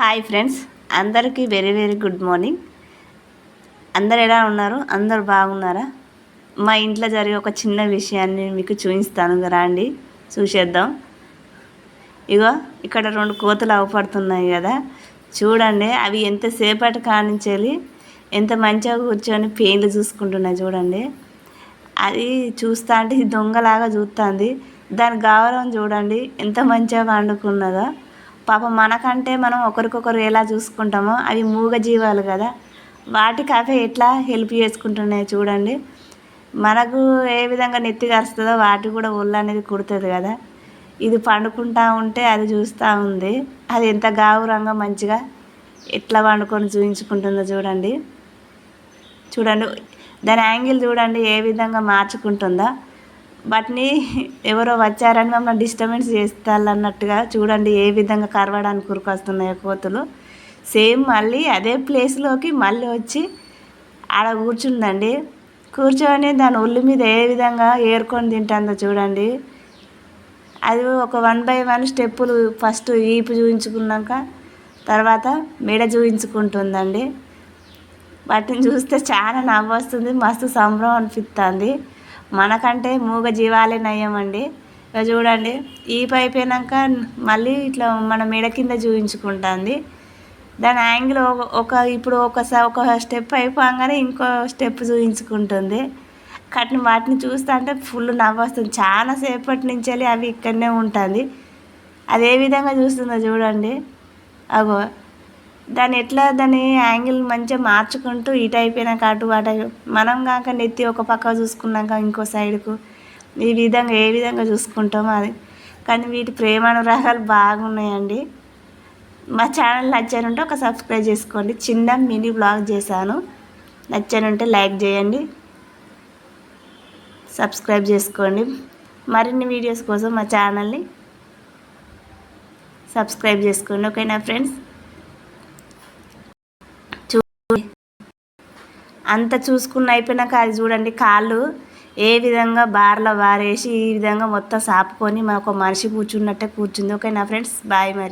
Hi friends. అందరికీ very very good morning. అందరు ఎలా ఉన్నారు? అందరు బాగున్నారా? మా ఇంట్లో జరిగే ఒక చిన్న విషయాన్ని మీకు చూపిస్తాను. రండి చూసేద్దాం. ఇగో ఇక్కడ రెండు కోతులు అవపడుతున్నాయి కదా. చూడండి అవి ఎంతసేపటి కానించేది ఎంత మంచిగా కూర్చొని పెయిన్లు చూసుకుంటున్నాయి చూడండి. అది చూస్తా అంటే దొంగలాగా చూస్తుంది. దాని గౌరవం చూడండి ఎంత మంచిగా వండుకున్నదో. పాపం మనకంటే మనం ఒకరికొకరు ఎలా చూసుకుంటామో అవి మూగ జీవాలు కదా. వాటికి అవే ఎట్లా హెల్ప్ చేసుకుంటున్నాయి చూడండి. మనకు ఏ విధంగా నెత్తి కరుస్తుందో వాటి కూడా ఒళ్ళు అనేది కుడుతుంది కదా. ఇది పండుకుంటా ఉంటే అది చూస్తూ ఉంది. అది ఎంత గావురంగా మంచిగా ఎట్లా వండుకొని చూపించుకుంటుందో చూడండి. చూడండి దాని యాంగిల్ చూడండి ఏ విధంగా మార్చుకుంటుందో. వాటిని ఎవరో వచ్చారని మమ్మల్ని డిస్టర్బెన్స్ చేస్తారన్నట్టుగా చూడండి ఏ విధంగా కరవడానికి ఉరికొస్తున్నాయో కోతులు. సేమ్ మళ్ళీ అదే ప్లేస్లోకి మళ్ళీ వచ్చి ఆడ కూర్చుందండి. కూర్చొని దాని ఒళ్ళు మీద ఏ విధంగా ఏరుకొని తింటుందో చూడండి. అది ఒక వన్ బై వన్ స్టెప్పులు ఫస్ట్ ఈపు చూపించుకున్నాక తర్వాత మెడ చూపించుకుంటుందండి వాటిని చూస్తే చాలా నవ్వు వస్తుంది మస్తు సంబరం అనిపిస్తుంది మనకంటే మూగ జీవాలే నయ్యమండి ఇక చూడండి ఈ పైపోయినాక మళ్ళీ ఇట్లా మన మెడ కింద చూపించుకుంటుంది దాని యాంగిల్ ఒక ఇప్పుడు ఒకసారి ఒక స్టెప్ అయిపోగానే ఇంకో స్టెప్ చూపించుకుంటుంది కట్టిన వాటిని చూస్తుంటే ఫుల్ నవ్వు వస్తుంది చాలా సేపటి నుంచి అవి ఇక్కడనే ఉంటుంది. అది ఏ విధంగా చూస్తుందో చూడండి. అగో దాన్ని ఎట్లా దాని యాంగిల్ మంచిగా మార్చుకుంటూ ఇటు అయిపోయినాక అటు అటు మనం కాక నెత్తి ఒక పక్క చూసుకున్నాక ఇంకో సైడ్కు ఈ విధంగా ఏ విధంగా చూసుకుంటామో అది. కానీ వీటి ప్రేమానురాగాలు బాగున్నాయండి. మా ఛానల్ నచ్చారంటే ఒక సబ్స్క్రైబ్ చేసుకోండి. చిన్న మినీ బ్లాగ్ చేశాను. నచ్చారంటే లైక్ చేయండి. సబ్స్క్రైబ్ చేసుకోండి. మరిన్ని వీడియోస్ కోసం మా ఛానల్ని సబ్స్క్రైబ్ చేసుకోండి. ఓకేనా ఫ్రెండ్స్? అంత చూసుకున్న అయిపోయినాక అది చూడండి కాళ్ళు ఏ విధంగా బార్ల బారేసి ఈ విధంగా మొత్తం సాపుకొని ఒక మనిషి కూర్చున్నట్టే కూర్చుంది. ఓకే నా ఫ్రెండ్స్? బాయ్ మరి.